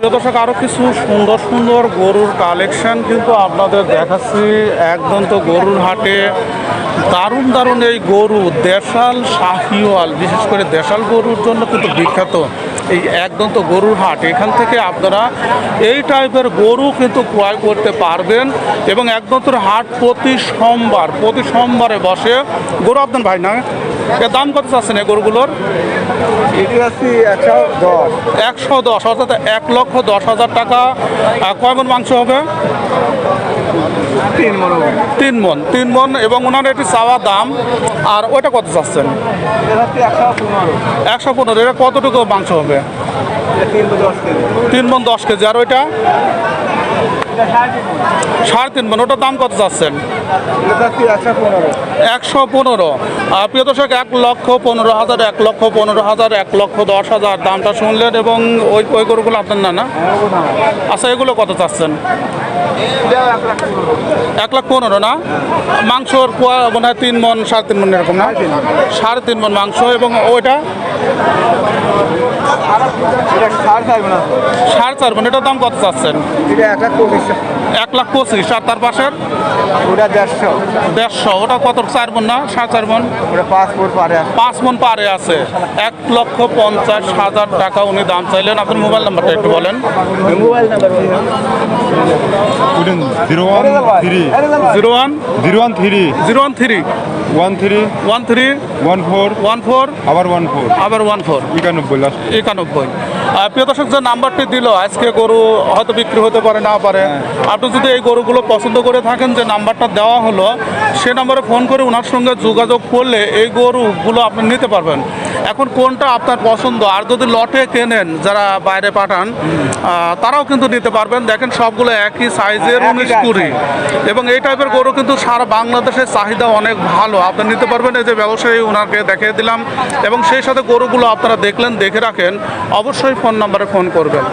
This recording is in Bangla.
দর্শক আরও কিছু সুন্দর সুন্দর গরুর কালেকশন কিন্তু আপনাদের দেখাচ্ছি। একদম তো গরুর হাটে দারুণ দারুণ এই গরু, দেশাল শাহিওয়াল, বিশেষ করে দেশাল গরুর জন্য কিন্তু বিখ্যাত এই একদম তো গরুর হাট। এখান থেকে আপনারা এই টাইপের গরু কিন্তু ক্রয় করতে পারবেন এবং একদম তোর হাট প্রতি সোমবার, প্রতি সোমবারে বসে। গরু আপনার ভাই না? দাম কত চাচ্ছেন এই গরুগুলোর? একশো দশ। অর্থাৎ এক লক্ষ দশ হাজার টাকা। আহ, কয় মন মাংস হবে? তিন মনে তিন মন তিন মন এবং ওনার এটি চাওয়া দাম। আর ওইটা কত চাচ্ছেন? একশো পনেরো। এটা কতটুকু মাংস হবে? তিন মন দশ কেজি আর ওইটা? সাড়ে তিন। মন ওটার দাম কত চাচ্ছেন একশো পনেরো। প্রিয় দর্শক, এক লক্ষ পনেরো হাজার, এক লক্ষ পনেরো হাজার, এক লক্ষ দশ হাজার দামটা শুনলেন এবং ওই ওই গরুগুলো আপনার না না? আচ্ছা এগুলো কত চাচ্ছেন? এক লাখ পনেরো, না? মাংসর পোয়া মনে হয় তিন মন সাড়ে তিন মন এরকম, না? সাড়ে তিন মন মাংস এবং ওইটা? সাড়ে চার মনে এটার দাম কত চাচ্ছেন? এক লাখ পঁচিশ। আর তার পাশের? ওটা দেড়শো। দেড়শো ওটা কত চার মন না? সাড়ে চার মন? ওটা পাসপোর্ট পারে পাঁচ মন পারে আছে। এক লক্ষ পঞ্চাশ হাজার টাকা উনি দাম চাইলেন। আপনার মোবাইল নাম্বারটা একটু বলেন। Mobile number zero one three. Zero one zero one three. Zero one three. One three one three one four one four আবার ওয়ান ফোর। আবার ওয়ান ফোর। একানব্বই লাস্ট একানব্বই। প্রিয় দর্শক যে নাম্বারটি দিল আজকে গরু হয়তো বিক্রি হতে পারে না পারে। আপনি যদি এই গরুগুলো পছন্দ করে থাকেন যে নাম্বারটা দেওয়া হলো সে নাম্বারে ফোন করে ওনার সঙ্গে যোগাযোগ করলে এই গরুগুলো আপনি নিতে পারবেন। এখন কোনটা আপনার পছন্দ? আর যদি লটে কেনেন যারা বাইরে পাঠান তারাও কিন্তু নিতে পারবেন। দেখেন সবগুলো একই সাইজের একই উনিশ কুড়ি। এবং এই টাইপের গরু কিন্তু সারা বাংলাদেশের চাহিদা অনেক ভালো। আপনি নিতে পারবেন। এই যে ব্যবসায়ী ওনাকে দেখিয়ে দিলাম এবং সেই সাথে গরুগুলো আপনারা দেখলেন, দেখে রাখেন, অবশ্যই ফোন নাম্বারে ফোন করবেন।